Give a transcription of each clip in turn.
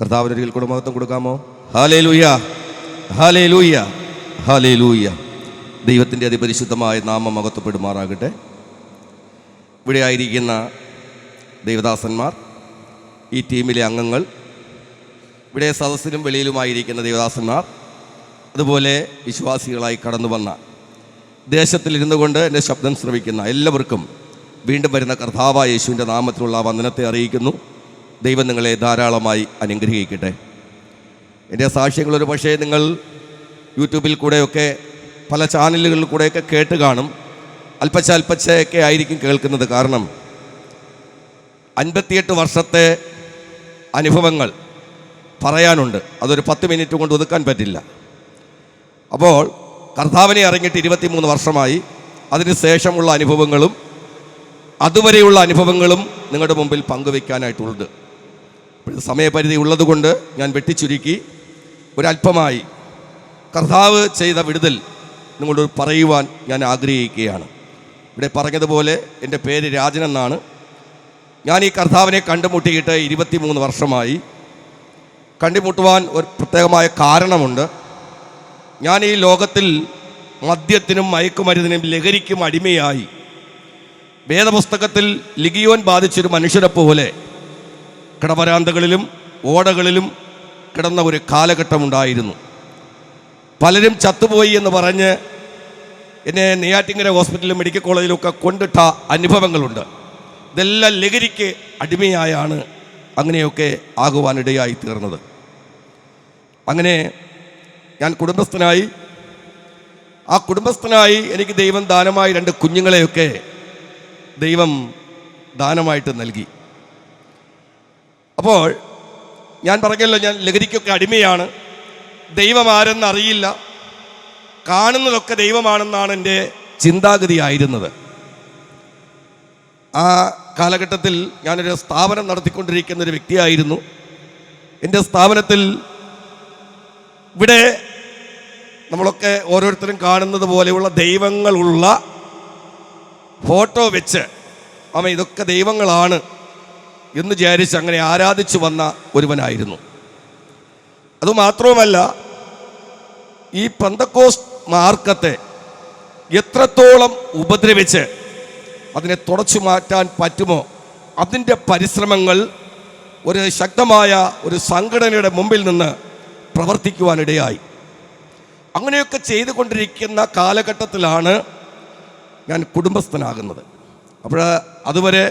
കർത്താവിന് ഒരിക്കൽ കുടുംബത്വം കൊടുക്കാമോ? ഹാലേ ലൂയ ഹാലേ ലൂയ ഹാലേ ലൂയ ദൈവത്തിന്റെ അതിപരിശുദ്ധമായ നാമം അകത്തപ്പെടുമാറാകട്ടെ. ഇവിടെ ആയിരിക്കുന്ന ദൈവദാസന്മാർ ഈ ടീമിലെ അംഗങ്ങൾ ഇവിടെ സദസ്സിലും വെളിയിലുമായിരിക്കുന്ന ദേവദാസന്മാർ അതുപോലെ വിശ്വാസികളായി കടന്നു വന്ന ദേശത്തിലിരുന്നു കൊണ്ട് എന്റെ ശബ്ദം ശ്രവിക്കുന്ന എല്ലാവർക്കും വീണ്ടും വരുന്ന കർത്താവായ യേശുവിന്റെ നാമത്തിലുള്ള വന്ദനത്തെ അറിയിക്കുന്നു. ദൈവം നിങ്ങളെ ധാരാളമായി അനുഗ്രഹിക്കട്ടെ. എന്റെ സാക്ഷ്യങ്ങൾ ഒരു പക്ഷേ നിങ്ങൾ യൂട്യൂബിൽ കൂടെയൊക്കെ പല ചാനലുകളിൽ കൂടെയൊക്കെ കേട്ട് കാണും. അല്പച്ച അല്പച്ചയൊക്കെ ആയിരിക്കും കേൾക്കുന്നത് കാരണം അൻപത്തിയെട്ട് വർഷത്തെ അനുഭവങ്ങൾ പറയാനുണ്ട്. അതൊരു പത്ത് മിനിറ്റ് കൊണ്ട് ഒതുക്കാൻ പറ്റില്ല. അപ്പോൾ കർത്താവിനെ അറിഞ്ഞിട്ട് ഇരുപത്തിമൂന്ന് വർഷമായി. അതിനുശേഷമുള്ള അനുഭവങ്ങളും അതുവരെയുള്ള അനുഭവങ്ങളും നിങ്ങളുടെ മുമ്പിൽ പങ്കുവയ്ക്കാനായിട്ടുണ്ട് സമയപരിധി ഉള്ളതുകൊണ്ട് ഞാൻ വെട്ടിച്ചുരുക്കി. ഒരല്പമായി കർത്താവ് ചെയ്ത വിടുതൽ നിങ്ങളോട് പറയുവാൻ ഞാൻ ആഗ്രഹിക്കുകയാണ്. ഇവിടെ പറഞ്ഞതുപോലെ എന്റെ പേര് രാജൻ എന്നാണ്. ഞാൻ ഈ കർത്താവിനെ കണ്ടുമുട്ടിയിട്ട് ഇരുപത്തിമൂന്ന് വർഷമായി. കണ്ടുമുട്ടുവാൻ ഒരു പ്രത്യേകമായ കാരണമുണ്ട്. ഞാൻ ഈ ലോകത്തിൽ മദ്യത്തിനും മയക്കുമരുന്നിനും ലഹരിക്കും അടിമയായി. വേദപുസ്തകത്തിൽ ലിഗിയോൻ ബാധിച്ചൊരു മനുഷ്യരെ പോലെ കിടവരാന്തകളിലും ഓടകളിലും കിടന്ന ഒരു കാലഘട്ടമുണ്ടായിരുന്നു. പലരും ചത്തുപോയി എന്ന് പറഞ്ഞ് എന്നെ നെയ്യാറ്റിങ്കര ഹോസ്പിറ്റലിലും മെഡിക്കൽ കോളേജിലും ഒക്കെ കൊണ്ടിട്ട അനുഭവങ്ങളുണ്ട്. ഇതെല്ലാം ലഹരിക്ക് അടിമയായാണ് അങ്ങനെയൊക്കെ ആകുവാനിടയായി തീർന്നത്. അങ്ങനെ ഞാൻ കുടുംബസ്ഥനായി. ആ കുടുംബസ്ഥനായി എനിക്ക് ദൈവം ദാനമായി രണ്ട് കുഞ്ഞുങ്ങളെയൊക്കെ ദൈവം ദാനമായിട്ട് നൽകി. അപ്പോൾ ഞാൻ പറഞ്ഞല്ലോ ഞാൻ ലഹരിക്കൊക്കെ അടിമയാണ്. ദൈവം ആരെന്ന് അറിയില്ല കാണുന്നതൊക്കെ ദൈവമാണെന്നാണ് എന്റെ ചിന്താഗതി ആയിരുന്നത് ആ കാലഘട്ടത്തിൽ ഞാനൊരു സ്ഥാപനം നടത്തിക്കൊണ്ടിരിക്കുന്ന ഒരു വ്യക്തിയായിരുന്നു. എന്റെ സ്ഥാപനത്തിൽ ഇവിടെ നമ്മളൊക്കെ ഓരോരുത്തരും കാണുന്നത് പോലെയുള്ള ദൈവങ്ങളുള്ള ഫോട്ടോ വെച്ച് അമ്മ ഇതൊക്കെ ദൈവങ്ങളാണ്. എന്ന് വിചാരിച്ച് അങ്ങനെ ആരാധിച്ചു വന്ന ഒരുവനായിരുന്നു. അതുമാത്രവുമല്ല ഈ പന്തക്കോസ് മാർക്കത്തെ എത്രത്തോളം ഉപദ്രവിച്ച് അതിനെ തുടച്ചു മാറ്റാൻ പറ്റുമോ അതിന്റെ പരിശ്രമങ്ങൾ ഒരു ശക്തമായ ഒരു സംഘടനയുടെ മുമ്പിൽ നിന്ന് പ്രവർത്തിക്കുവാനിടയായി. അങ്ങനെയൊക്കെ ചെയ്തുകൊണ്ടിരിക്കുന്ന കാലഘട്ടത്തിലാണ് ഞാൻ കുടുംബസ്ഥനാകുന്നത്. അപ്പോൾ അതുവരെ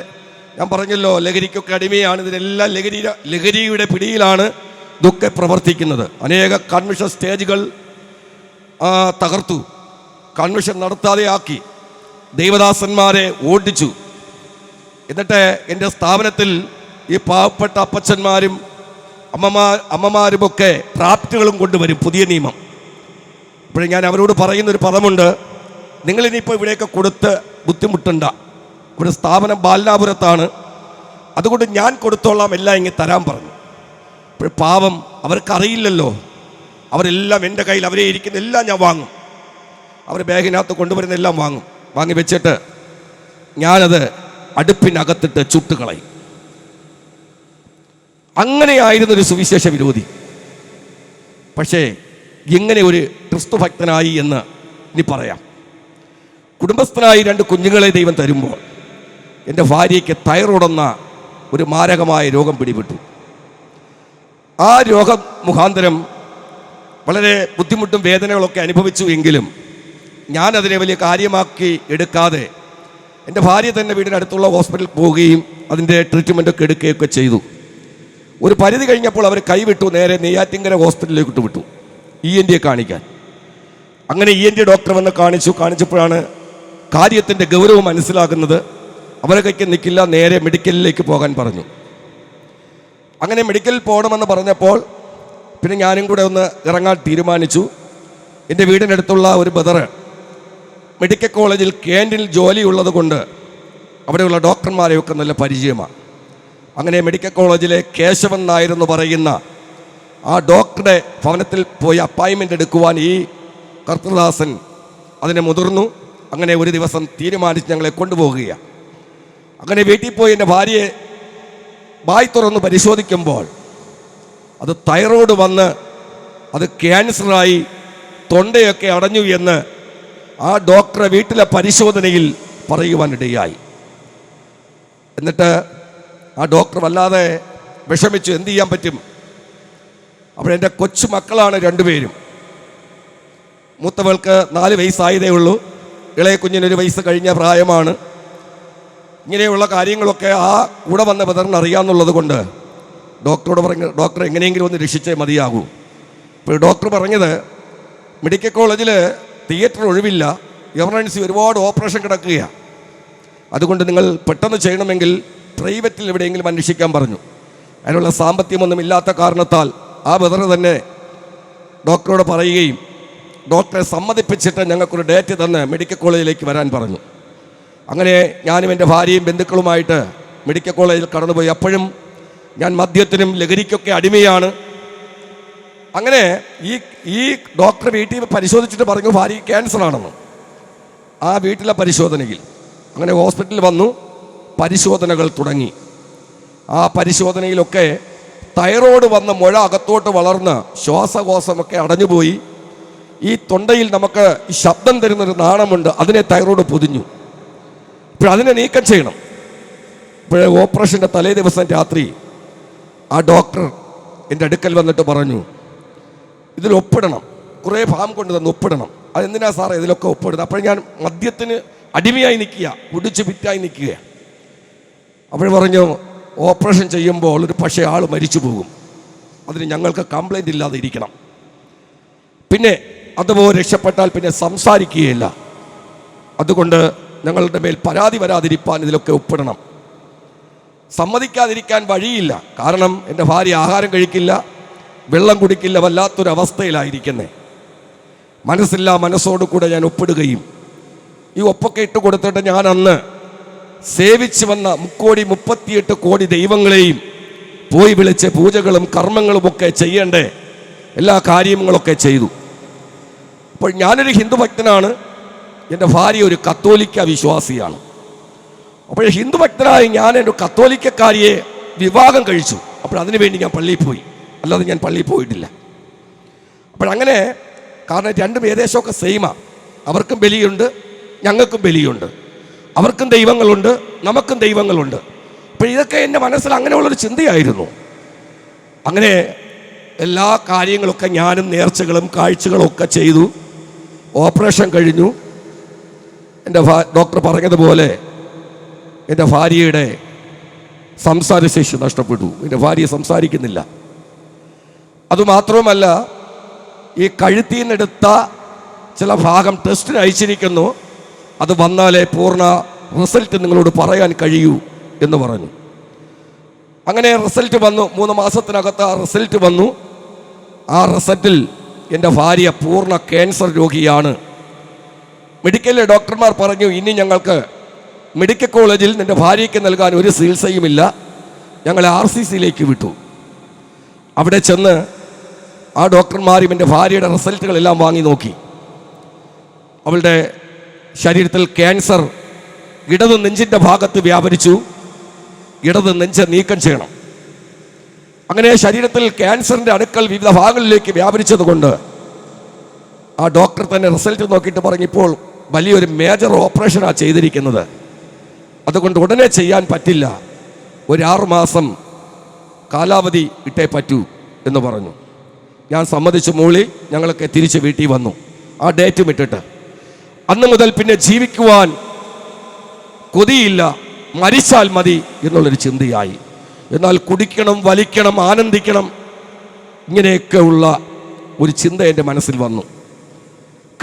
ഞാൻ പറഞ്ഞല്ലോ ലഹരിക്കൊക്കെ അടിമയാണ്. ഇതിലെല്ലാം ലഹരി ലഹരിയുടെ പിടിയിലാണ് ഇതൊക്കെ പ്രവർത്തിക്കുന്നത്. അനേക കൺവെൻഷൻ സ്റ്റേജുകൾ തകർത്തു. കൺവിഷൻ നടത്താതെ ആക്കി ദൈവദാസന്മാരെ ഓടിച്ചു. എന്നിട്ട് എന്റെ സ്ഥാപനത്തിൽ ഈ പാവപ്പെട്ട അപ്പച്ചന്മാരും അമ്മമാർ അമ്മമാരുമൊക്കെ പ്രാപ്തികളും കൊണ്ടുവരും പുതിയ നിയമം. ഇപ്പോഴും ഞാൻ അവരോട് പറയുന്നൊരു പദമുണ്ട് നിങ്ങളിനിപ്പോൾ ഇവിടെയൊക്കെ കൊടുത്ത് ബുദ്ധിമുട്ടണ്ട. ഇവിടെ സ്ഥാപനം ബാലനാപുരത്താണ് അതുകൊണ്ട് ഞാൻ കൊടുത്തോളാം എല്ലാം ഇങ്ങനെ തരാൻ പറഞ്ഞു. അപ്പോൾ പാവം അവർക്കറിയില്ലല്ലോ. അവരെല്ലാം എന്റെ കയ്യിൽ അവരെ ഇരിക്കുന്ന എല്ലാം ഞാൻ വാങ്ങും. അവർ ബാഗിനകത്ത് കൊണ്ടുവരുന്ന എല്ലാം വാങ്ങും. വാങ്ങി വെച്ചിട്ട് ഞാനത് അടുപ്പിനകത്തിട്ട് ചുട്ടുകളയും അങ്ങനെയായിരുന്നു ഒരു സുവിശേഷ വിരോധി. പക്ഷേ ഇങ്ങനെ ഒരു ക്രിസ്തു ഭക്തനായി എന്ന് ഇനി പറയാം. കുടുംബസ്ഥനായി രണ്ട് കുഞ്ഞുങ്ങളെ ദൈവം തരുമ്പോൾ എന്റെ ഭാര്യയ്ക്ക് തൈറോയ്ഡ് ഒരു മാരകമായ രോഗം പിടിപെട്ടു. ആ രോഗം മുഖാന്തരം വളരെ ബുദ്ധിമുട്ടും വേദനകളൊക്കെ അനുഭവിച്ചു എങ്കിലും ഞാൻ അതിനെ വലിയ കാര്യമാക്കി എടുക്കാതെ എന്റെ ഭാര്യ തന്നെ വീടിനടുത്തുള്ള ഹോസ്പിറ്റലിൽ പോവുകയും അതിന്റെ ട്രീറ്റ്മെന്റൊക്കെ എടുക്കുകയൊക്കെ ചെയ്തു. ഒരു പരിധി കഴിഞ്ഞപ്പോൾ അവർ കൈവിട്ടു നേരെ നെയ്യാറ്റിങ്കര ഹോസ്പിറ്റലിലേക്ക് വിട്ടു ഇ എൻ ഡിയെ കാണിക്കാൻ. അങ്ങനെ ഇ എൻ ഡി ഡോക്ടർ വന്ന് കാണിച്ചു. കാണിച്ചപ്പോഴാണ് കാര്യത്തിന്റെ ഗൗരവം മനസ്സിലാക്കുന്നത് അവരെ കൈക്ക് നിൽക്കില്ല നേരെ മെഡിക്കലിലേക്ക് പോകാൻ പറഞ്ഞു. അങ്ങനെ മെഡിക്കലിൽ പോകണമെന്ന് പറഞ്ഞപ്പോൾ പിന്നെ ഞാനും കൂടെ ഒന്ന് ഇറങ്ങാൻ തീരുമാനിച്ചു. എന്റെ വീടിനടുത്തുള്ള ഒരു ബദറ് മെഡിക്കൽ കോളേജിൽ ക്യാന്റീനിൽ ജോലിയുള്ളത് കൊണ്ട് അവിടെയുള്ള ഡോക്ടർമാരെയൊക്കെ നല്ല പരിചയമാണ്. അങ്ങനെ മെഡിക്കൽ കോളേജിലെ കേശവൻ നായർ എന്ന് പറയുന്ന ആ ഡോക്ടറുടെ ഭവനത്തിൽ പോയി അപ്പോയിൻമെന്റ് എടുക്കുവാൻ ഈ കർത്തദാസൻ അതിനെ മുതിർന്നു. അങ്ങനെ ഒരു ദിവസം തീരുമാനിച്ച് ഞങ്ങളെ കൊണ്ടുപോകുകയാണ്. അങ്ങനെ വീട്ടിൽ പോയി എന്റെ ഭാര്യയെ വായി തുറന്ന് പരിശോധിക്കുമ്പോൾ അത് തൈറോയ്ഡ് വന്ന് അത് ക്യാൻസറായി തൊണ്ടയൊക്കെ അടഞ്ഞു എന്ന് ആ ഡോക്ടറെ വീട്ടിലെ പരിശോധനയിൽ പറയുവാനിടയായി. എന്നിട്ട് ആ ഡോക്ടർ വല്ലാതെ വിഷമിച്ചു എന്ത് ചെയ്യാൻ പറ്റും? അപ്പോൾ എന്റെ കൊച്ചു മക്കളാണ് രണ്ടുപേരും. മൂത്തവൾക്ക് നാല് വയസ്സായതേ ഉള്ളൂ. ഇളയ കുഞ്ഞിനൊരു വയസ്സ് കഴിഞ്ഞ പ്രായമാണ്. ഇങ്ങനെയുള്ള കാര്യങ്ങളൊക്കെ ആ കൂടെ വന്ന ബദറിന് അറിയാമെന്നുള്ളത് കൊണ്ട് ഡോക്ടറോട് പറഞ്ഞ ഡോക്ടർ എങ്ങനെയെങ്കിലും ഒന്ന് രക്ഷിച്ചേ മതിയാകൂ. ഇപ്പോൾ ഡോക്ടർ പറഞ്ഞത് മെഡിക്കൽ കോളേജിൽ തിയേറ്റർ ഒഴിവില്ല എമർജൻസി ഒരുപാട് ഓപ്പറേഷൻ കിടക്കുകയാണ് അതുകൊണ്ട് നിങ്ങൾ പെട്ടെന്ന് ചെയ്യണമെങ്കിൽ പ്രൈവറ്റിൽ എവിടെയെങ്കിലും അന്വേഷിക്കാൻ പറഞ്ഞു. അതിനുള്ള സാമ്പത്തികമൊന്നും ഇല്ലാത്ത കാരണത്താൽ ആ ബദർ തന്നെ ഡോക്ടറോട് പറയുകയും ഡോക്ടറെ സമ്മതിപ്പിച്ചിട്ട് ഞങ്ങൾക്കൊരു ഡേറ്റ് തന്ന് മെഡിക്കൽ കോളേജിലേക്ക് വരാൻ പറഞ്ഞു. അങ്ങനെ ഞാനും എന്റെ ഭാര്യയും ബന്ധുക്കളുമായിട്ട് മെഡിക്കൽ കോളേജിൽ കടന്നുപോയി. അപ്പോഴും ഞാൻ മദ്യത്തിനും ലഹരിക്കൊക്കെ അടിമയാണ്. അങ്ങനെ ഈ ഈ ഡോക്ടർ വീട്ടിൽ പരിശോധിച്ചിട്ട് പറഞ്ഞു ഭാര്യ ക്യാൻസർ ആണെന്ന്. ആ വീട്ടിലെ പരിശോധനയിൽ അങ്ങനെ ഹോസ്പിറ്റലിൽ വന്നു പരിശോധനകൾ തുടങ്ങി. ആ പരിശോധനയിലൊക്കെ തൈറോയ്ഡ് വന്ന മുഴ അകത്തോട്ട് വളർന്ന് ശ്വാസകോശമൊക്കെ അടഞ്ഞുപോയി. ഈ തൊണ്ടയിൽ നമുക്ക് ശബ്ദം തരുന്നൊരു നാണമുണ്ട് അതിനെ തൈറോയ്ഡ് പൊതിഞ്ഞു. ഇപ്പോൾ അതിനെ നീക്കം ചെയ്യണം. ഇപ്പോഴേ ഓപ്പറേഷന്റെ തലേ ദിവസം രാത്രി ആ ഡോക്ടർ എന്റെ അടുക്കൽ വന്നിട്ട് പറഞ്ഞു ഇതിൽ ഒപ്പിടണം. കുറേ ഫാം കൊണ്ട് തന്ന് ഒപ്പിടണം. അതെന്തിനാ സാറേ ഇതിലൊക്കെ ഒപ്പിടുന്നത്? അപ്പോൾ ഞാൻ മദ്യത്തിന് അടിമയായി നിൽക്കുക കുടിച്ച് പിറ്റായി നിൽക്കുക. അപ്പോൾ പറഞ്ഞു ഓപ്പറേഷൻ ചെയ്യുമ്പോൾ ഒരു പക്ഷേ ആൾ മരിച്ചു പോകും. അതിന് ഞങ്ങൾക്ക് കംപ്ലൈന്റ് ഇല്ലാതെ ഇരിക്കണം. പിന്നെ അതുപോലെ രക്ഷപ്പെട്ടാൽ പിന്നെ സംസാരിക്കുകയില്ല. അതുകൊണ്ട് ഞങ്ങളുടെ മേൽ പരാതി വരാതിരിക്കാൻ ഇതിലൊക്കെ ഒപ്പിടണം. സമ്മതിക്കാതിരിക്കാൻ വഴിയില്ല. കാരണം എന്റെ ഭാര്യ ആഹാരം കഴിക്കില്ല വെള്ളം കുടിക്കില്ല വല്ലാത്തൊരവസ്ഥയിലായിരിക്കുന്നേ. മനസ്സില്ല മനസ്സോടു കൂടെ ഞാൻ ഒപ്പിടുകയും ഈ ഒപ്പൊക്കെ ഇട്ട് കൊടുത്തിട്ട് ഞാൻ അന്ന് സേവിച്ചു വന്ന മുക്കോടി മുപ്പത്തിയെട്ട് കോടി ദൈവങ്ങളെയും പോയി വിളിച്ച് പൂജകളും കർമ്മങ്ങളും ഒക്കെ ചെയ്യേണ്ടേ എല്ലാ കാര്യങ്ങളൊക്കെ ചെയ്തു. അപ്പോൾ ഞാനൊരു ഹിന്ദു ഭക്തനാണ് എന്റെ ഭാര്യ ഒരു കത്തോലിക്ക വിശ്വാസിയാണ്. അപ്പോൾ ഹിന്ദു ഭക്തനായ ഞാൻ എന്റെ കത്തോലിക്കക്കാരിയെ വിവാഹം കഴിച്ചു. അപ്പോൾ അതിനു വേണ്ടി ഞാൻ പള്ളിയിൽ പോയി. അല്ലാതെ ഞാൻ പള്ളിയിൽ പോയിട്ടില്ല. അപ്പോഴങ്ങനെ കാരണം രണ്ടും ഏകദേശമൊക്കെ സെയിമാണ് അവർക്കും ബലിയുണ്ട് ഞങ്ങൾക്കും ബലിയുണ്ട്. അവർക്കും ദൈവങ്ങളുണ്ട് നമുക്കും ദൈവങ്ങളുണ്ട്. അപ്പോൾ ഇതൊക്കെ എന്റെ മനസ്സിൽ അങ്ങനെയുള്ളൊരു ചിന്തയായിരുന്നു. അങ്ങനെ എല്ലാ കാര്യങ്ങളൊക്കെ ഞാനും നേർച്ചകളും കാഴ്ചകളും ഒക്കെ ചെയ്തു. ഓപ്പറേഷൻ കഴിഞ്ഞു. എന്റെ ഡോക്ടർ പറഞ്ഞതുപോലെ എന്റെ ഭാര്യയുടെ സംസാരശേഷി നഷ്ടപ്പെട്ടു. എന്റെ ഭാര്യ സംസാരിക്കുന്നില്ല. അതുമാത്രവുമല്ല ഈ കഴുത്തിൽ നിന്നെടുത്ത ചില ഭാഗം ടെസ്റ്റിന് അയച്ചിരിക്കുന്നു. അത് വന്നാലേ പൂർണ റിസൾട്ട് നിങ്ങളോട് പറയാൻ കഴിയൂ എന്ന് പറഞ്ഞു. അങ്ങനെ റിസൾട്ട് വന്നു. മൂന്ന് മാസത്തിനകത്ത് ആ റിസൾട്ട് വന്നു. ആ റിസൾട്ടിൽ എന്റെ ഭാര്യ പൂർണ ക്യാൻസർ രോഗിയാണ്. മെഡിക്കലിലെ ഡോക്ടർമാർ പറഞ്ഞു ഇനി ഞങ്ങൾക്ക് മെഡിക്കൽ കോളേജിൽ നിന്റെ ഭാര്യയ്ക്ക് നൽകാൻ ഒരു ചികിത്സയുമില്ല. ഞങ്ങളെ ആർ സി സിയിലേക്ക് വിട്ടു. അവിടെ ചെന്ന് ആ ഡോക്ടർമാരും എന്റെ ഭാര്യയുടെ റിസൾട്ടുകളെല്ലാം വാങ്ങി നോക്കി. അവളുടെ ശരീരത്തിൽ ക്യാൻസർ ഇടത് നെഞ്ചിന്റെ ഭാഗത്ത് വ്യാപരിച്ചു. ഇടത് നെഞ്ച് നീക്കം ചെയ്യണം. അങ്ങനെ ശരീരത്തിൽ ക്യാൻസറിന്റെ അണുക്കൾ വിവിധ ഭാഗങ്ങളിലേക്ക് വ്യാപരിച്ചതുകൊണ്ട് ആ ഡോക്ടർ തന്നെ റിസൾട്ട് നോക്കിയിട്ട് പറഞ്ഞു ഇപ്പോൾ വലിയൊരു മേജർ ഓപ്പറേഷനാണ് ചെയ്തിരിക്കുന്നത്. അതുകൊണ്ട് ഉടനെ ചെയ്യാൻ പറ്റില്ല. ഒരു ആറു മാസം കാലാവധി ഇട്ടേ പറ്റൂ എന്ന് പറഞ്ഞു. ഞാൻ സമ്മതിച്ചു മൂളി ഞങ്ങളൊക്കെ തിരിച്ച് വീട്ടിൽ വന്നു. ആ ഡേറ്റും ഇട്ടിട്ട്. അന്ന് മുതൽ പിന്നെ ജീവിക്കുവാൻ കൊതിയില്ല മരിച്ചാൽ മതി എന്നുള്ളൊരു ചിന്തയായി. എന്നാൽ കുടിക്കണം വലിക്കണം ആനന്ദിക്കണം ഇങ്ങനെയൊക്കെ ഉള്ള ഒരു ചിന്ത എന്റെ മനസ്സിൽ വന്നു.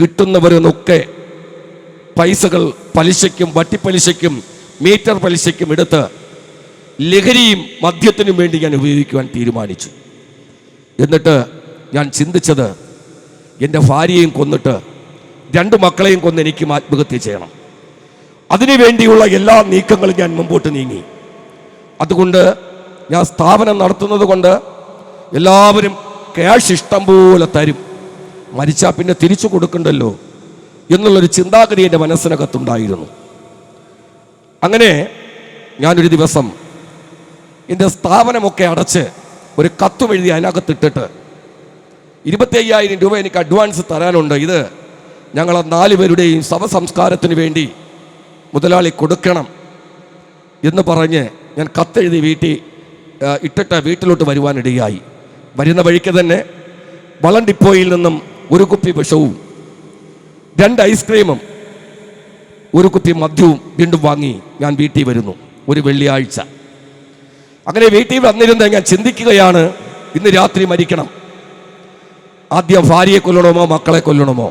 കിട്ടുന്നവരെന്നൊക്കെ പൈസകൾ പലിശയ്ക്കും വട്ടിപ്പലിശയ്ക്കും മീറ്റർ പലിശയ്ക്കും എടുത്ത് ലഹരിയും മദ്യത്തിനും വേണ്ടി ഞാൻ ഉപയോഗിക്കുവാൻ തീരുമാനിച്ചു. എന്നിട്ട് ഞാൻ ചിന്തിച്ചത് എന്റെ ഭാര്യയും കൊന്നിട്ട് രണ്ട് മക്കളെയും കൊന്ന് എനിക്കും ആത്മഹത്യ ചെയ്യണം. അതിനുവേണ്ടിയുള്ള എല്ലാ നീക്കങ്ങളും ഞാൻ മുമ്പോട്ട് നീങ്ങി. അതുകൊണ്ട് ഞാൻ സ്ഥാപനം നടത്തുന്നത് കൊണ്ട് എല്ലാവരും ക്യാഷ് ഇഷ്ടം പോലെ തരും. മരിച്ചാൽ പിന്നെ തിരിച്ചു കൊടുക്കണ്ടല്ലോ. എന്നുള്ളൊരു ചിന്താഗതി എന്റെ മനസ്സിനകത്തുണ്ടായിരുന്നു. അങ്ങനെ ഞാനൊരു ദിവസം എന്റെ സ്ഥാപനമൊക്കെ അടച്ച് ഒരു കത്തും എഴുതി അതിനകത്തിട്ടിട്ട് ഇരുപത്തി അയ്യായിരം രൂപ എനിക്ക് അഡ്വാൻസ് തരാനുണ്ട്. ഇത് ഞങ്ങളെ നാല് പേരുടെയും ശവസംസ്കാരത്തിന് വേണ്ടി മുതലാളി കൊടുക്കണം എന്ന് പറഞ്ഞ് ഞാൻ കത്തെഴുതി വീട്ടിൽ ഇട്ടിട്ട് വീട്ടിലോട്ട് വരുവാനിടയായി. വരുന്ന വഴിക്ക് തന്നെ വളണ്ടിപ്പോയിൽ നിന്നും ഒരു കുപ്പി വിഷവും രണ്ട് ഐസ്ക്രീമും ഒരു കുത്തി മദ്യവും വീണ്ടും വാങ്ങി ഞാൻ വീട്ടിൽ വരുന്നു ഒരു വെള്ളിയാഴ്ച. അങ്ങനെ വീട്ടിൽ വന്നിരുന്ന ഞാൻ ചിന്തിക്കുകയാണ് ഇന്ന് രാത്രി മരിക്കണം. ആദ്യം ഭാര്യയെ കൊല്ലണമോ മക്കളെ കൊല്ലണമോ?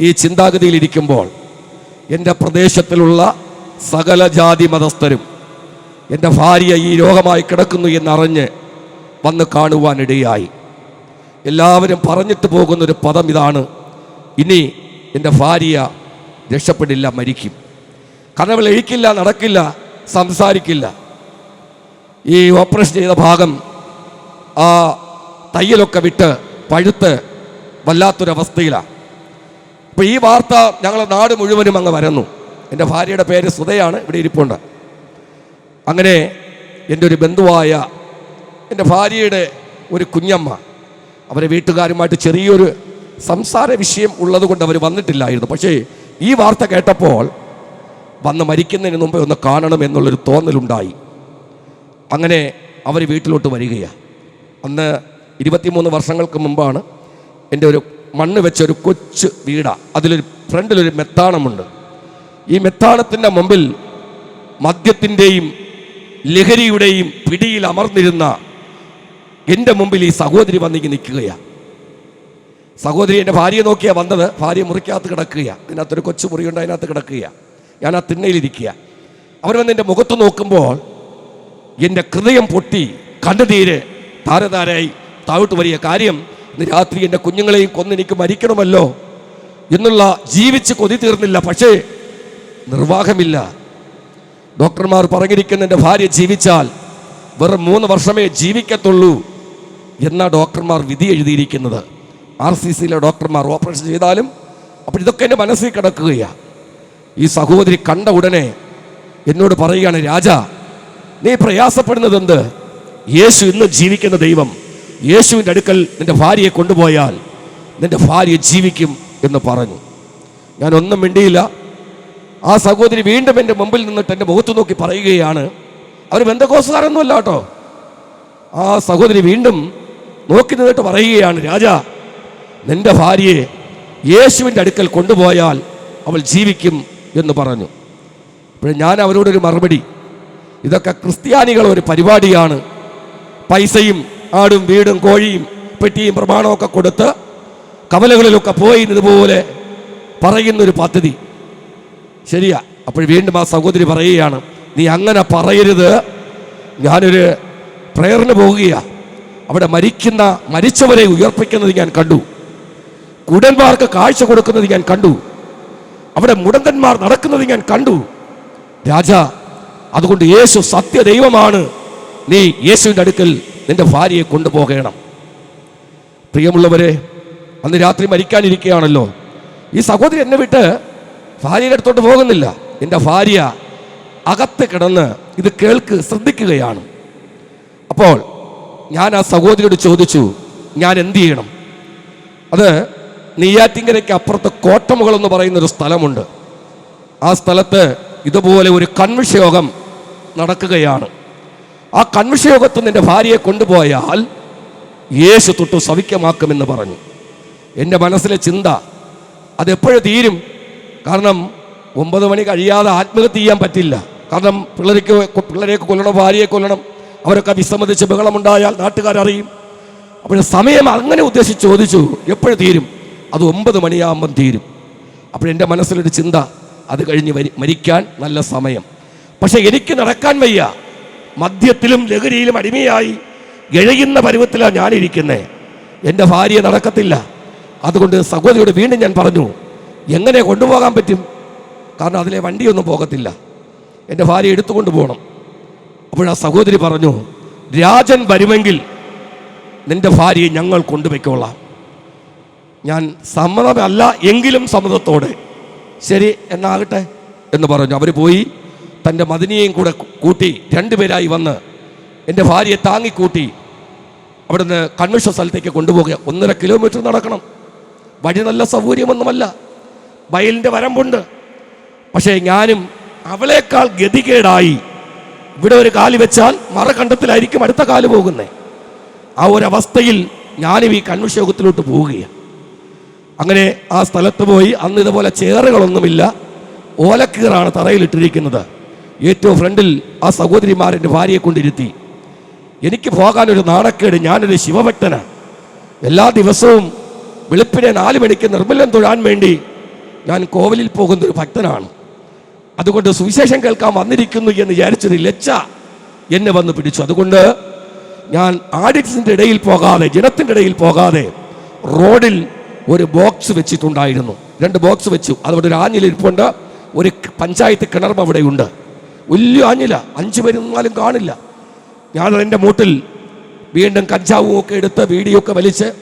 ഈ ചിന്താഗതിയിലിരിക്കുമ്പോൾ എന്റെ പ്രദേശത്തിലുള്ള സകല ജാതി മതസ്ഥരും എന്റെ ഭാര്യ ഈ രോഗമായി കിടക്കുന്നു എന്നറിഞ്ഞ് വന്ന് കാണുവാനിടയായി. എല്ലാവരും പറഞ്ഞിട്ട് പോകുന്നൊരു പദം ഇതാണ്. ഇനി എന്റെ ഭാര്യ രക്ഷപ്പെടില്ല മരിക്കും. കാരണം അവൾ എഴിക്കില്ല നടക്കില്ല സംസാരിക്കില്ല. ഈ ഓപ്പറേഷൻ ചെയ്ത ഭാഗം ആ തയ്യലൊക്കെ വിട്ട് പഴുത്ത് വല്ലാത്തൊരവസ്ഥയിലാണ് അപ്പോൾ ഈ വാർത്ത ഞങ്ങളെ നാട് മുഴുവനും അങ്ങ് വരുന്നു. എന്റെ ഭാര്യയുടെ പേര് സുധയാണ് ഇവിടെ ഇരിപ്പുണ്ട്. അങ്ങനെ എന്റെ ഒരു ബന്ധുവായ എന്റെ ഭാര്യയുടെ ഒരു കുഞ്ഞമ്മ അവരെ വീട്ടുകാരുമായിട്ട് ചെറിയൊരു സംസാര വിഷയം ഉള്ളത് കൊണ്ട് അവർ വന്നിട്ടില്ലായിരുന്നു. പക്ഷേ ഈ വാർത്ത കേട്ടപ്പോൾ വന്ന് മരിക്കുന്നതിന് മുമ്പേ ഒന്ന് കാണണം എന്നുള്ളൊരു തോന്നലുണ്ടായി. അങ്ങനെ അവർ വീട്ടിലോട്ട് വരികയാണ് അന്ന് ഇരുപത്തിമൂന്ന് വർഷങ്ങൾക്ക് മുമ്പാണ് എന്റെ ഒരു മണ്ണ് വെച്ച ഒരു കൊച്ചു വീടാ. അതിലൊരു ഫ്രണ്ടിലൊരു മെത്താണമുണ്ട്. ഈ മെത്താണത്തിന്റെ മുമ്പിൽ മദ്യത്തിന്റെയും ലഹരിയുടെയും പിടിയിൽ അമർന്നിരുന്ന എന്റെ മുമ്പിൽ ഈ സഹോദരി വന്നിങ്ങി നിൽക്കുകയാണ് സഹോദരി എന്റെ ഭാര്യയെ നോക്കിയാ വന്നത്. ഭാര്യ മുറിക്കകത്ത് കിടക്കുക അതിനകത്തൊരു കൊച്ചു മുറിയുണ്ട് അതിനകത്ത് കിടക്കുക ഞാൻ ആ തിണ്ണയിലിരിക്കുക അവർ വന്ന് എന്റെ മുഖത്ത് നോക്കുമ്പോൾ എന്റെ ഹൃദയം പൊട്ടി കണ്ണുനീര് താരതാരായി താഴോട്ട് വരിക കാര്യം ഇന്ന് രാത്രി എന്റെ കുഞ്ഞുങ്ങളെയും കൊന്നെനിക്ക് മരിക്കണമല്ലോ എന്നുള്ള ജീവിച്ച് കൊതി തീർന്നില്ല. പക്ഷേ നിർവാഹമില്ല. ഡോക്ടർമാർ പറഞ്ഞിരിക്കുന്ന എന്റെ ഭാര്യ ജീവിച്ചാൽ വെറും മൂന്ന് വർഷമേ ജീവിക്കത്തുള്ളൂ എന്നാ ഡോക്ടർമാർ വിധി എഴുതിയിരിക്കുന്നത്. ആർ സി സിയിലെ ഡോക്ടർമാർ ഓപ്പറേഷൻ ചെയ്താലും അപ്പോൾ ഇതൊക്കെ എന്റെ മനസ്സിൽ കിടക്കുകയാണ്. ഈ സഹോദരി കണ്ട ഉടനെ എന്നോട് പറയുകയാണ് രാജ നീ പ്രയാസപ്പെടുന്നത് എന്ത്? യേശു ഇന്ന് ജീവിക്കുന്ന ദൈവം യേശുവിന്റെ അടുക്കൽ നിന്റെ ഭാര്യയെ കൊണ്ടുപോയാൽ നിന്റെ ഭാര്യ ജീവിക്കും എന്ന് പറഞ്ഞു. ഞാൻ ഒന്നും മിണ്ടിയില്ല. ആ സഹോദരി വീണ്ടും എന്റെ മുമ്പിൽ നിന്നിട്ട് എന്റെ മുഖത്ത് നോക്കി പറയുകയാണ് അവർ ബന്ധകോസുകാരൊന്നുമല്ല കേട്ടോ. ആ സഹോദരി വീണ്ടും നോക്കി നിന്നിട്ട് പറയുകയാണ് രാജാ നിന്റെ ഭാര്യയെ യേശുവിന്റെ അടുക്കൽ കൊണ്ടുപോയാൽ അവൾ ജീവിക്കും എന്ന് പറഞ്ഞു. അപ്പോൾ ഞാൻ അവരോടൊരു മറുപടി. ഇതൊക്കെ ക്രിസ്ത്യാനികൾ ഒരു പരിപാടിയാണ്. പൈസയും ആടും വീടും കോഴിയും പെട്ടിയും പ്രമാണമൊക്കെ കൊടുത്ത് കവലകളിലൊക്കെ പോയി ഇതുപോലെ പറയുന്നൊരു പദ്ധതി. ശരിയാ. അപ്പോൾ വീണ്ടും ആ സഹോദരി പറയുകയാണ് നീ അങ്ങനെ പറയരുത്. ഞാനൊരു പ്രേറിന് പോകുകയാണ് അവിടെ മരിക്കുന്ന മരിച്ചവരെ ഉയർപ്പിക്കുന്നത് ഞാൻ കണ്ടു. കുടന്മാർക്ക് കാഴ്ച കൊടുക്കുന്നത് ഞാൻ കണ്ടു. അവിടെ മുടന്തന്മാർ നടക്കുന്നത് ഞാൻ കണ്ടു. രാജ അതുകൊണ്ട് യേശു സത്യദൈവമാണ്. നീ യേശുവിന്റെ അടുക്കൽ നിന്റെ ഭാര്യയെ കൊണ്ടുപോകണം. പ്രിയമുള്ളവരെ അന്ന് രാത്രി മരിക്കാനിരിക്കുകയാണല്ലോ. ഈ സഹോദരി എന്നെ വിട്ട് ഭാര്യയുടെ അടുത്തോട്ട് പോകുന്നില്ല. എന്റെ ഭാര്യ അകത്ത് കിടന്ന് ഇത് കേൾക്ക് ശ്രദ്ധിക്കുകയാണ്. അപ്പോൾ ഞാൻ ആ സഹോദരിയോട് ചോദിച്ചു ഞാൻ എന്ത് ചെയ്യണം? അത് നെയ്യാറ്റിങ്കരയ്ക്ക് അപ്പുറത്ത് കോട്ടമുകൾ എന്ന് പറയുന്ന ഒരു സ്ഥലമുണ്ട്. ആ സ്ഥലത്ത് ഇതുപോലെ ഒരു കൺവിഷയോഗം നടക്കുകയാണ്. ആ കൺവിഷയോഗത്ത് നിന്റെ ഭാര്യയെ കൊണ്ടുപോയാൽ യേശു തൊട്ട് സവിക്കമാക്കുമെന്ന് പറഞ്ഞു. എന്റെ മനസ്സിലെ ചിന്ത അതെപ്പോഴും തീരും. കാരണം ഒമ്പത് മണി കഴിയാതെ ആത്മഹത്യ ചെയ്യാൻ പറ്റില്ല. കാരണം പിള്ളേർക്ക് പിള്ളേരെയൊക്കെ കൊല്ലണം ഭാര്യയെ കൊല്ലണം അവരൊക്കെ വിസമ്മതിച്ച് ബഹളമുണ്ടായാൽ നാട്ടുകാരറിയും. അപ്പോൾ സമയം അങ്ങനെ ഉദ്ദേശിച്ച് ചോദിച്ചു എപ്പോഴും തീരും. അത് ഒമ്പത് മണിയാകുമ്പം തീരും. അപ്പോൾ എന്റെ മനസ്സിലൊരു ചിന്ത അത് കഴിഞ്ഞ് മരിക്കാൻ നല്ല സമയം. പക്ഷെ എനിക്ക് നടക്കാൻ വയ്യ. മദ്യത്തിലും ലഹരിയിലും അടിമയായി ഇഴയുന്ന പരുവത്തിലാണ് ഞാനിരിക്കുന്നത് എന്റെ ഭാര്യ നടക്കത്തില്ല. അതുകൊണ്ട് സഹോദരിയോട് വീണ്ടും ഞാൻ പറഞ്ഞു എങ്ങനെ കൊണ്ടുപോകാൻ പറ്റും? കാരണം അതിലെ വണ്ടിയൊന്നും പോകത്തില്ല. എന്റെ ഭാര്യ എടുത്തുകൊണ്ട് പോകണം. അപ്പോൾ ആ സഹോദരി പറഞ്ഞു രാജൻ വരുമെങ്കിൽ നിന്റെ ഭാര്യയെ ഞങ്ങൾ കൊണ്ടുപോയിക്കോളാം. ഞാൻ സമ്മതമല്ല എങ്കിലും സമ്മതത്തോടെ. ശരി എന്നാകട്ടെ എന്ന് പറഞ്ഞു. അവർ പോയി തന്റെ മദിനിയെയും കൂടെ കൂട്ടി രണ്ടുപേരായി വന്ന് എന്റെ ഭാര്യയെ താങ്ങിക്കൂട്ടി അവിടുന്ന് കണ്ണുഷ സ്ഥലത്തേക്ക് കൊണ്ടുപോകുക. ഒന്നര കിലോമീറ്റർ നടക്കണം. വഴി നല്ല സൗകര്യമൊന്നുമല്ല. വയലിന്റെ വരമ്പുണ്ട്. പക്ഷേ ഞാനും അവളേക്കാൾ ഗതികേടായി ഇവിടെ ഒരു കാൽ വെച്ചാൽ മറകണ്ഠത്തിലായിരിക്കും അടുത്ത കാൽ പോകുന്നത് ആ ഒരവസ്ഥയിൽ ഞാനും ഈ കണ്ണുഷയോഗത്തിലോട്ട് പോവുകയാണ്. അങ്ങനെ ആ സ്ഥലത്ത് പോയി അന്ന് ഇതുപോലെ ചേറുകളൊന്നുമില്ല. ഓലക്കീറാണ് തറയിലിട്ടിരിക്കുന്നത്. ഏറ്റവും ഫ്രണ്ടിൽ ആ സഹോദരിമാരെന്റെ ഭാര്യയെ കൊണ്ടിരുത്തി. എനിക്ക് പോകാനൊരു നാണക്കേട്. ഞാനൊരു ശിവഭക്തനാണ് എല്ലാ ദിവസവും വെളുപ്പിനെ നാല് മണിക്ക് നിർമ്മലം തൊഴാൻ വേണ്ടി ഞാൻ കോവിലിൽ പോകുന്ന ഒരു ഭക്തനാണ്. അതുകൊണ്ട് സുവിശേഷം കേൾക്കാൻ വന്നിരിക്കുന്നു എന്ന് വിചാരിച്ചൊരു ലച്ച എന്നെ വന്ന് പിടിച്ചു. അതുകൊണ്ട് ഞാൻ ആഡിറ്റ്സിന്റെ ഇടയിൽ പോകാതെ ജനത്തിന്റെ ഇടയിൽ പോകാതെ റോഡിൽ ഒരു ബോക്സ് വെച്ചിട്ടുണ്ടായിരുന്നു. രണ്ട് ബോക്സ് വെച്ചു. അതവിടെ ഒരു ആഞ്ഞിലിരിപ്പുണ്ട് ഒരു പഞ്ചായത്ത് കിണറും അവിടെയുണ്ട്. വലിയ ആഞ്ഞില. അഞ്ചു പേരൊന്നാലും കാണില്ല. ഞാൻ എന്റെ മൂട്ടിൽ വീണ്ടും കഞ്ചാവും ഒക്കെ എടുത്ത് വീഡിയോ ഒക്കെ വലിച്ച്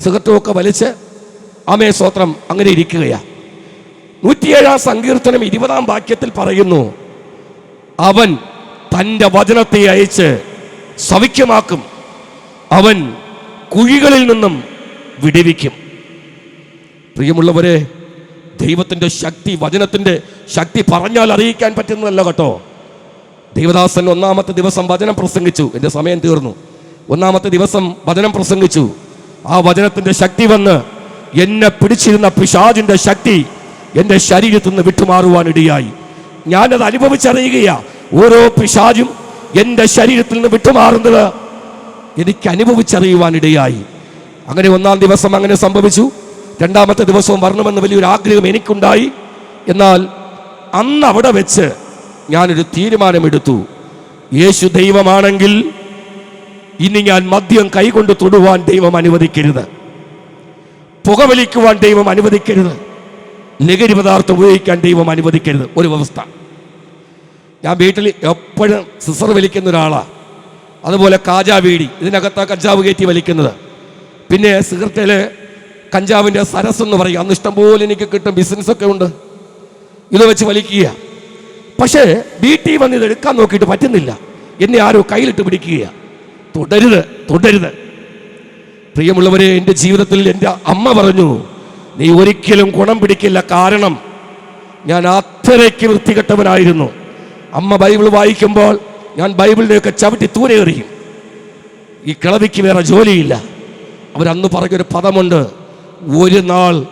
സിഗരറ്റും ഒക്കെ വലിച്ച് അമേ സ്വത്രം അങ്ങനെ ഇരിക്കുകയാണ് നൂറ്റിയേഴാം സങ്കീർത്തനം ഇരുപതാം വാക്യത്തിൽ പറയുന്നു അവൻ തന്റെ വചനത്തെ അയച്ച് സവിക്യമാക്കും അവൻ കുഴികളിൽ നിന്നും വിടിവിക്കും. പ്രിയമുള്ളവരെ ദൈവത്തിന്റെ ശക്തി വചനത്തിന്റെ ശക്തി പറഞ്ഞാൽ അറിയിക്കാൻ പറ്റുന്നതല്ല കേട്ടോ. ദൈവദാസൻ ഒന്നാമത്തെ ദിവസം വചനം പ്രസംഗിച്ചു. എന്റെ സമയം തീർന്നു. ഒന്നാമത്തെ ദിവസം വചനം പ്രസംഗിച്ചു. ആ വചനത്തിന്റെ ശക്തി വന്ന് എന്നെ പിടിച്ചിരുന്ന പിശാജിന്റെ ശക്തി എന്റെ ശരീരത്തിൽ നിന്ന് വിട്ടുമാറുവാൻ ഇടയായി. ഞാനത് അനുഭവിച്ചറിയുകയാ. ഓരോ പിശാജും എന്റെ ശരീരത്തിൽ നിന്ന് വിട്ടുമാറുന്നത് എനിക്ക് അനുഭവിച്ചറിയുവാൻ ഇടയായി. അങ്ങനെ ഒന്നാം ദിവസം അങ്ങനെ സംഭവിച്ചു. രണ്ടാമത്തെ ദിവസവും വരണമെന്ന് വലിയൊരു ആഗ്രഹം എനിക്കുണ്ടായി. എന്നാൽ അന്ന് അവിടെ വെച്ച് ഞാനൊരു തീരുമാനമെടുത്തു. യേശു ദൈവമാണെങ്കിൽ ഇനി ഞാൻ മദ്യം കൈകൊണ്ട് തൊടുവാൻ ദൈവം അനുവദിക്കരുത്. പുകവലിക്കുവാൻ ദൈവം അനുവദിക്കരുത്. ലഹരി പദാർത്ഥം ഉപയോഗിക്കാൻ ദൈവം അനുവദിക്കരുത്. ഒരു വ്യവസ്ഥ. ഞാൻ വീട്ടിൽ എപ്പോഴും സിസർ വലിക്കുന്ന ഒരാളാണ് അതുപോലെ കാജാ വീടി ഇതിനകത്താ കഞ്ചാവ് കയറ്റി വലിക്കുന്നത്. പിന്നെ സിഗരറ്റിൽ കഞ്ചാവിന്റെ സരസ് എന്ന് പറയും അന്ന് ഇഷ്ടംപോലെ എനിക്ക് കിട്ടും. ബിസിനസ്സൊക്കെ ഉണ്ട്. ഇത് വെച്ച് വലിക്കുക. പക്ഷേ വീട്ടിൽ വന്ന് ഇത് എടുക്കാൻ നോക്കിയിട്ട് പറ്റുന്നില്ല. എന്നെ ആരോ കയ്യിലിട്ട് പിടിക്കുക. തുടരുത് തുടരുത്. പ്രിയമുള്ളവരെ എന്റെ ജീവിതത്തിൽ എന്റെ അമ്മ പറഞ്ഞു നീ ഒരിക്കലും ഗുണം പിടിക്കില്ല. കാരണം ഞാൻ അത്രയ്ക്ക് വൃത്തികെട്ടവനായിരുന്നു. അമ്മ ബൈബിൾ വായിക്കുമ്പോൾ ഞാൻ ബൈബിളിനെയൊക്കെ ചവിട്ടി തൂരെ എറിയും ഈ കിളവിക്ക് വേറെ ജോലിയില്ല. അവരന്ന് പറഞ്ഞൊരു പദമുണ്ട് ഒരു നാൾ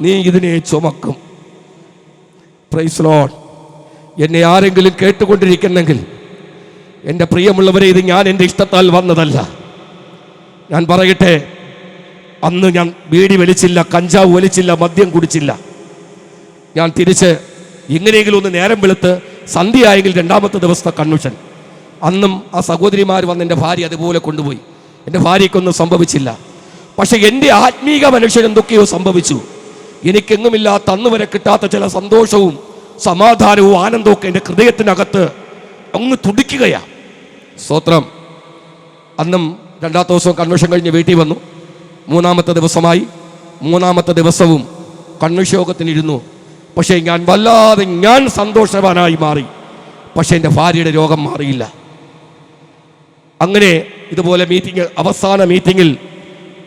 നീ ഇതിനെ ചുമക്കും. പ്രൈസ് ലോഡ് എന്നെ ആരെങ്കിലും കേട്ടുകൊണ്ടിരിക്കുന്നെങ്കിൽ എന്റെ പ്രിയമുള്ളവരെ ഇത് ഞാൻ എന്റെ ഇഷ്ടത്താൽ വന്നതല്ല. ഞാൻ പറയട്ടെ അന്ന് ഞാൻ ബീഡി വലിച്ചില്ല കഞ്ചാവ് വലിച്ചില്ല മദ്യം കുടിച്ചില്ല. ഞാൻ തിരിച്ച് എങ്ങനെയെങ്കിലും ഒന്ന് നേരം വെളുത്ത് സന്ധ്യയായെങ്കിൽ രണ്ടാമത്തെ ദിവസത്തെ കൺവെൻഷൻ അന്നും ആ സഹോദരിമാർ വന്ന് എന്റെ ഭാര്യ അതുപോലെ കൊണ്ടുപോയി. എന്റെ ഭാര്യയ്ക്കൊന്നും സംഭവിച്ചില്ല. പക്ഷെ എന്റെ ആത്മീക മനുഷ്യൻ എന്തൊക്കെയോ സംഭവിച്ചു. എനിക്കെങ്ങുമില്ലാത്ത അന്ന് വരെ കിട്ടാത്ത ചില സന്തോഷവും സമാധാനവും ആനന്ദവും ഒക്കെ എന്റെ ഹൃദയത്തിനകത്ത് അങ്ങ് തുടിക്കുകയാണ് സ്തോത്രം. അന്നും രണ്ടാമത്തെ ദിവസവും കൺവെൻഷൻ കഴിഞ്ഞ് വീട്ടിൽ വന്നു. മൂന്നാമത്തെ ദിവസമായി. മൂന്നാമത്തെ ദിവസവും കൺവെൻഷൻ യോഗത്തിനിരുന്നു പക്ഷേ ഞാൻ വല്ലാതെ ഞാൻ സന്തോഷവാനായി മാറി. പക്ഷേ എന്റെ ഭാര്യയുടെ രോഗം മാറിയില്ല. അങ്ങനെ ഇതുപോലെ മീറ്റിംഗ് അവസാന മീറ്റിങ്ങിൽ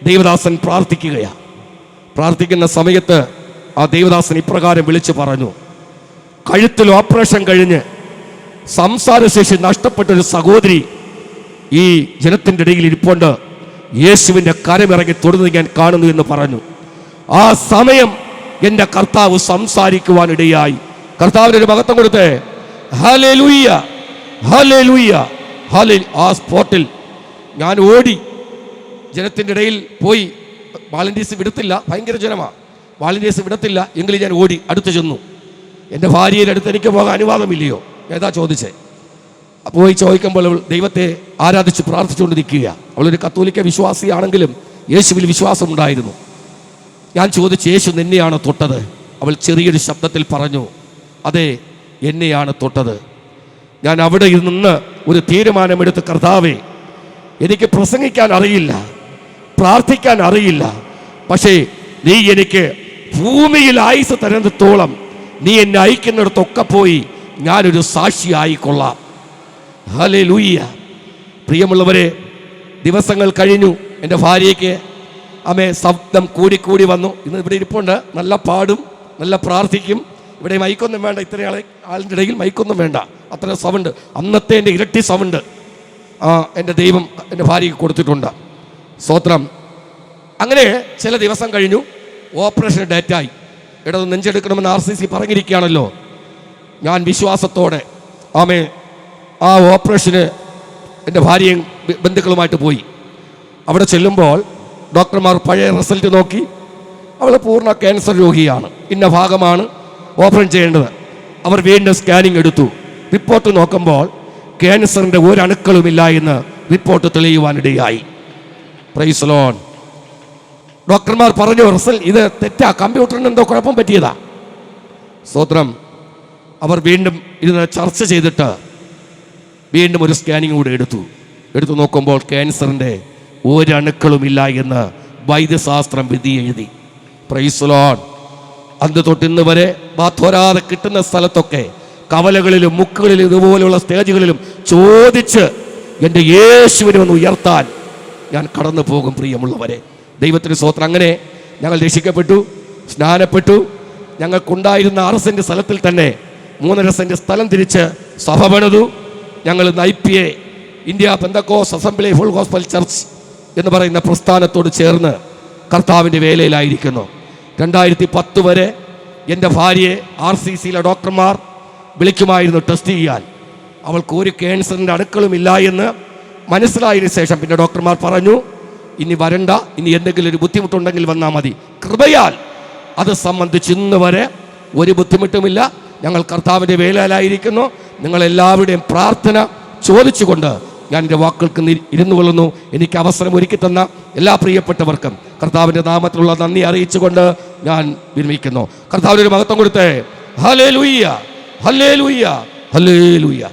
ദേവദാസൻ പ്രാർത്ഥിക്കുകയാണ് പ്രാർത്ഥിക്കുന്ന സമയത്ത് ആ ദേവദാസൻ ഇപ്രകാരം വിളിച്ചു പറഞ്ഞു കഴുത്തിൽ ഓപ്പറേഷൻ കഴിഞ്ഞ് സംസാരശേഷി നഷ്ടപ്പെട്ട ഒരു സഹോദരി ഈ ജനത്തിന്റെ ഇടയിൽ ഇരിപ്പുണ്ട്. യേശുവിന്റെ കരമിറങ്ങി തൊടുന്നത് ഞാൻ കാണുന്നു എന്ന് പറഞ്ഞു. ആ സമയം എന്റെ കർത്താവ് സംസാരിക്കുവാനിടയായി കർത്താവിന് ഒരു മഹത്വം കൊടുത്തേ. ഹലേ ലൂയ്യ ഹലേ ലൂയ്യ ഹലേ ആ സ്പോട്ടിൽ ഞാൻ ഓടി ജനത്തിന്റെ ഇടയിൽ പോയി വാളണ്ടിയേഴ്സ് വിടത്തില്ല ഭയങ്കര ജനമാണ് വാളണ്ടിയേഴ്സ് വിടത്തില്ല എങ്കിലും ഞാൻ ഓടി അടുത്ത് ചെന്നു. എന്റെ ഭാര്യയുടെ അടുത്ത് എനിക്ക് പോകാൻ അനുവാദമില്ലയോ? ഏതാ ചോദിച്ചേ. പോയി ചോദിക്കുമ്പോൾ അവൾ ദൈവത്തെ ആരാധിച്ച് പ്രാർത്ഥിച്ചുകൊണ്ട് നിൽക്കുക അവളൊരു കത്തോലിക്ക വിശ്വാസിയാണെങ്കിലും യേശുവിൽ വിശ്വാസമുണ്ടായിരുന്നു. ഞാൻ ചോദിച്ചു യേശു നിന്നെയാണ് തൊട്ടത്? അവൾ ചെറിയൊരു ശബ്ദത്തിൽ പറഞ്ഞു അതെ എന്നെയാണ് തൊട്ടത്. ഞാൻ അവിടെ നിന്ന് ഒരു തീരുമാനമെടുത്ത് കർത്താവേ എനിക്ക് പ്രസംഗിക്കാൻ അറിയില്ല. പ്രാർത്ഥിക്കാൻ അറിയില്ല. പക്ഷേ നീ എനിക്ക് ഭൂമിയിൽ ആയുസ് തരുന്നിടത്തോളം നീ എന്നെ അയക്കുന്നിടത്തൊക്കെ പോയി ഞാനൊരു സാക്ഷിയായിക്കൊള്ളാം. ഹലേ ലൂയ്യ പ്രിയമുള്ളവരെ ദിവസങ്ങൾ കഴിഞ്ഞു. എന്റെ ഭാര്യയ്ക്ക് അമ്മേ ശബ്ദം കൂടിക്കൂടി വന്നു. ഇന്ന് ഇവിടെ ഇരിപ്പുണ്ട്. നല്ല പാടും നല്ല പ്രാർത്ഥിക്കും. ഇവിടെ മൈക്കൊന്നും വേണ്ട. ഇത്ര ആളെ ആളിന്റെ ഇടയിൽ മൈക്കൊന്നും വേണ്ട. അത്ര സൗണ്ട് അന്നത്തെ എന്റെ ഇരട്ടി സൗണ്ട് ആ എന്റെ ദൈവം എന്റെ ഭാര്യയ്ക്ക് കൊടുത്തിട്ടുണ്ട്. സ്തോത്രം അങ്ങനെ ചില ദിവസം കഴിഞ്ഞു. ഓപ്പറേഷൻ ഡേറ്റായി. ഇടത് നെഞ്ചെടുക്കണമെന്ന് ആർ സി സി പറഞ്ഞിരിക്കുകയാണല്ലോ. ഞാൻ വിശ്വാസത്തോടെ ആമേ ആ ഓപ്പറേഷന് എന്റെ ഭാര്യയും ബന്ധുക്കളുമായിട്ട് പോയി. അവിടെ ചെല്ലുമ്പോൾ ഡോക്ടർമാർ പഴയ റിസൾട്ട് നോക്കി. അവൾ പൂർണ ക്യാൻസർ രോഗിയാണ്. ഇന്ന ഭാഗമാണ് ഓപ്പറേഷൻ ചെയ്യേണ്ടത്. അവർ വീണ്ടും സ്കാനിങ് എടുത്തു. റിപ്പോർട്ട് നോക്കുമ്പോൾ ക്യാൻസറിന്റെ ഒരണുക്കളുമില്ല എന്ന് റിപ്പോർട്ട് തെളിയുവാനിടയായി. പ്രൈസ് ലോൺ ഡോക്ടർമാർ പറഞ്ഞു റിസൽ ഇത് തെറ്റാ. കമ്പ്യൂട്ടറിന് എന്തോ കുഴപ്പം പറ്റിയതാ. സ്തോത്രം അവർ വീണ്ടും ഇതിനെ ചർച്ച ചെയ്തിട്ട് വീണ്ടും ഒരു സ്കാനിങ് കൂടെ എടുത്തു. എടുത്തു നോക്കുമ്പോൾ ക്യാൻസറിന്റെ ഒരണുക്കളുമില്ല എന്ന് വൈദ്യശാസ്ത്രം വിധി എഴുതി. പ്രൈസ്ലോൺ അന്ന് തൊട്ട് ഇന്ന് വരെ ബാധോരാതെ കിട്ടുന്ന സ്ഥലത്തൊക്കെ കവലകളിലും മുക്കുകളിലും ഇതുപോലെയുള്ള സ്റ്റേജുകളിലും ചോദിച്ച് എന്റെ യേശുവിനെ ഒന്ന് ഉയർത്താൻ ഞാൻ കടന്നു പോകും പ്രിയമുള്ളവരെ. ദൈവത്തിന് സ്വത്രം അങ്ങനെ ഞങ്ങൾ രക്ഷിക്കപ്പെട്ടു സ്നാനപ്പെട്ടു. ഞങ്ങൾക്കുണ്ടായിരുന്ന ആറ് സെന്റ് സ്ഥലത്തിൽ തന്നെ മൂന്നര സെന്റ് സ്ഥലം തിരിച്ച് സഭ പണിതു. ഞങ്ങൾ നൈപ്പിയെ India pentecost assembly full gospel church എന്ന് പറയുന്ന പ്രസ്ഥാനത്തോട് ചേർന്ന് കർത്താവിന്റെ വേലയിലായിരിക്കുന്നു. രണ്ടായിരത്തി പത്ത് വരെ എന്റെ ഭാര്യയെ ആർ സി സിയിലെ ഡോക്ടർമാർ വിളിക്കുമായിരുന്നു ടെസ്റ്റ് ചെയ്യാൻ. അവൾക്ക് ഒരു ക്യാൻസറിന്റെ അണുക്കളുമില്ല എന്ന് മനസ്സിലായതിനു ശേഷം പിന്നെ ഡോക്ടർമാർ പറഞ്ഞു ഇനി വരണ്ട ഇനി എന്തെങ്കിലും ഒരു ബുദ്ധിമുട്ടുണ്ടെങ്കിൽ വന്നാൽ മതി. കൃപയാൽ അത് സംബന്ധിച്ച് ഇന്ന് വരെ ഒരു ബുദ്ധിമുട്ടുമില്ല. ഞങ്ങൾ കർത്താവിന്റെ വേലയിലായിരിക്കുന്നു. നിങ്ങളെല്ലാവരുടെയും പ്രാർത്ഥന ചോദിച്ചുകൊണ്ട് ഞാൻ എന്റെ വാക്കുകൾക്ക് ഇരുന്നു കൊള്ളുന്നു. എനിക്ക് അവസരം ഒരുക്കി തന്ന എല്ലാ പ്രിയപ്പെട്ടവർക്കും കർത്താവിന്റെ നാമത്തിലുള്ള നന്ദി അറിയിച്ചുകൊണ്ട് ഞാൻ വിരമിക്കുന്നു. കർത്താവിന്റെ ഒരു മഹത്വം കൊടുത്തേ. ഹലേ ലൂയ്യ ഹലേ ലൂയ്യ ഹലേ ലൂയ്യ